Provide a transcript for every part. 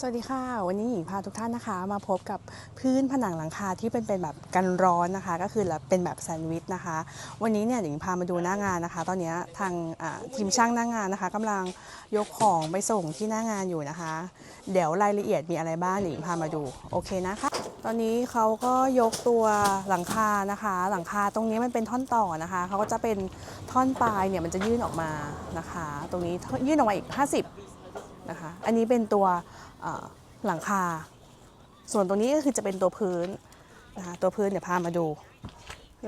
สวัสดีค่ะ วันนี้หญิงพาทุกท่านนะคะ มาพบกับพื้นผนังหลังคาที่เป็นเป็นแบบกันร้อนนะคะ ก็คือเป็นแบบแซนด์วิชนะคะ วันนี้เนี่ยหญิงพามาดูหน้างานนะคะ ตอนนี้ทางทีมช่างหน้างานนะคะกำลังยกของไปส่งที่หน้างานอยู่นะคะ เดี๋ยวรายละเอียดมีอะไรบ้างหญิงพามาดูโอเคนะคะ ตอนนี้เขาก็ยกตัวหลังคานะคะ หลังคาตรงนี้มันเป็นท่อนต่อนะคะเขาก็จะเป็นท่อนปลายเนี่ยมันจะยื่นออกมานะคะ ตรงนี้ยื่นออกมาอีก 50 นะคะ อันนี้เป็นตัวหลังคา ส่วนตรงนี้ก็คือจะเป็นตัวพื้นนะคะ ตัวพื้นเดี๋ยวพามาดู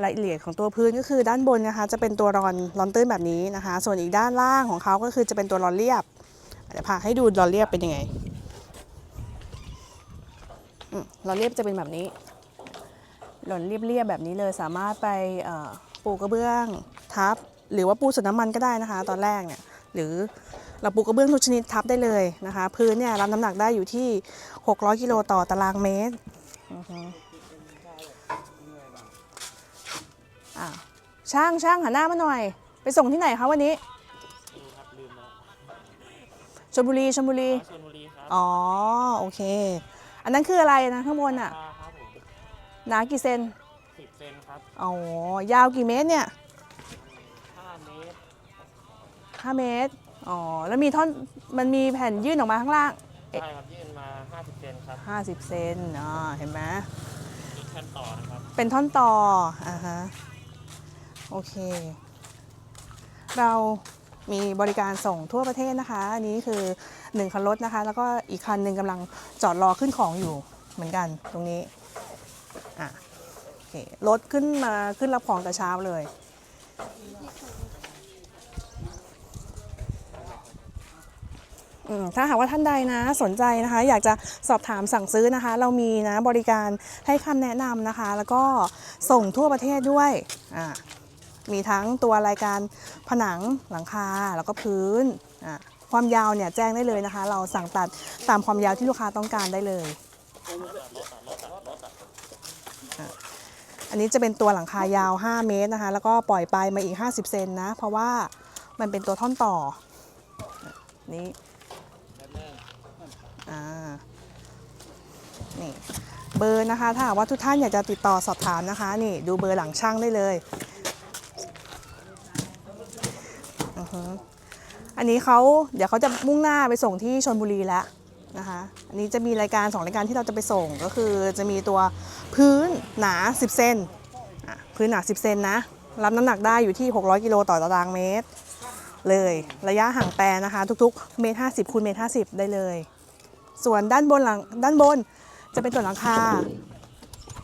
รายละเอียดของตัวพื้นก็คือด้านบนนะคะ จะเป็นตัวรอนรอนตื้นแบบนี้นะคะ ส่วนอีกด้านล่างของเขาก็คือจะเป็นตัวรอนเรียบเดี๋ยวพาให้ดูรอนเรียบเป็นยังไงรอนเรียบจะเป็นแบบนี้รอนเรียบๆแบบนี้เลยสามารถไปปูกระเบื้องทับ หรือว่าปูส่วนน้ำมันก็ได้นะคะ ตอนแรกเนี่ยหรือ เราปูกระเบื้องทุกชนิดทับได้เลยนะคะ พื้นเนี่ยรับน้ำหนักได้อยู่ที่ 600 กิโลต่อตารางเมตรอือฮึอะช่างช่างหันหน้ามาหน่อย ไปส่งที่ไหนคะวันนี้ดูครับลืมแล้วชลบุรีชลบุรีชลบุรีครับอ๋อ โอเค อันนั้นคืออะไรนะข้างบนอะปลาครับผมหนากี่เซนสิบเซนครับ อ๋อ ยาวกี่เมตรเนี่ยห้าเมตร5เมตร อ๋อ แล้วมีท่อน มันมีแผ่นยื่นออกมาข้างล่าง ใช่ครับยื่นมาห้าสิบเซนครับ50 เซนอ๋อเห็นไหมอีกขั้นต่อนะครับเป็นท่อนต่อ อ่าฮะ โอเค เรามีบริการส่งทั่วประเทศนะคะ อันนี้คือ 1 คันรถนะคะ แล้วก็อีกคันหนึ่งกำลังจอดรอขึ้นของอยู่เหมือนกันตรงนี้ อะโอเครถขึ้นมาขึ้นรับของแต่เช้าเลย อืม ถ้าหากว่าท่านใดนะสนใจนะคะ อยากจะสอบถามสั่งซื้อนะคะ เรามีนะบริการให้คำแนะนำนะคะ แล้วก็ส่งทั่วประเทศด้วยมีทั้งตัวรายการผนังหลังคาแล้วก็พื้นความยาวเนี่ยแจ้งได้เลยนะคะ เราสั่งตัดตามความยาวที่ลูกค้าต้องการได้เลยอันนี้จะเป็นตัวหลังคายาว 5 เมตรนะคะ แล้วก็ปล่อยไปมาอีก 50 เซนนะ เพราะว่ามันเป็นตัวท่อนต่อ นี้ อ่านี่เบอร์นะคะถ้าว่าทุกท่านอยากจะติดต่อสอบถามนะคะ นี่ดูเบอร์หลังช่างได้เลยอันนี้เขาเดี๋ยวเขาจะมุ่งหน้าไปส่งที่ชนบุรีแล้วนะคะ อันนี้จะมีรายการสองรายการที่เราจะไปส่งก็คือจะมีตัวพื้นหนา 10 เซนพื้นหนา 10 เซนนะ รับน้ำหนักได้อยู่ที่ 600 กิโลต่อตารางเมตร เลยระยะห่างแปรนะคะ ทุกๆ เมตรห้าสิบคูณเมตรห้าสิบได้เลย ส่วนด้านบนหลังด้านบนจะเป็นตัวหลังคา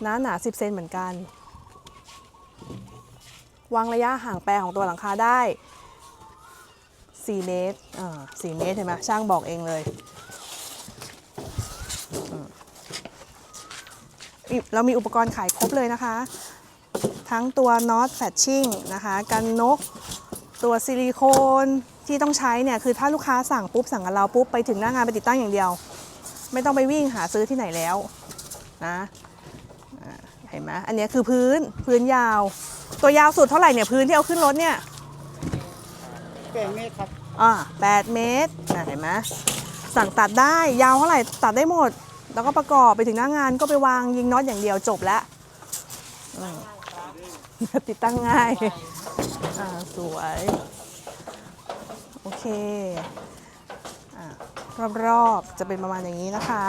หนาหนา10เซนเหมือนกัน วางระยะห่างแปรของตัวหลังคาได้ 4 เมตรอ่า4เมตรเห็นไหมช่างบอกเองเลยเรามีอุปกรณ์ขายครบเลยนะคะ ทั้งตัวน็อตแฟชชิ่งนะคะกันนก ตัวซิลิโคนที่ต้องใช้เนี่ย คือถ้าลูกค้าสั่งปุ๊บสั่งกับเราปุ๊บ ไปถึงหน้างานไปติดตั้งอย่างเดียว ไม่ต้องไปวิ่งหาซื้อที่ไหนแล้วนะอ่าเห็นไหมอันเนี้ยคือพื้นพื้นยาว ตัวยาวสุดเท่าไหร่เนี่ยพื้นที่เอาขึ้นรถเนี่ยแปดเมตรครับอ่าแปดเมตรน่ะเห็นไหมสั่งตัดได้ยาวเท่าไหร่ตัดได้หมด แล้วก็ประกอบไปถึงหน้างานก็ไปวางยิงน็อตอย่างเดียวจบแล้วอืมติดตั้งง่าย อ่า สวย โอเคอ่า รอบๆ จะเป็นประมาณอย่างนี้นะคะ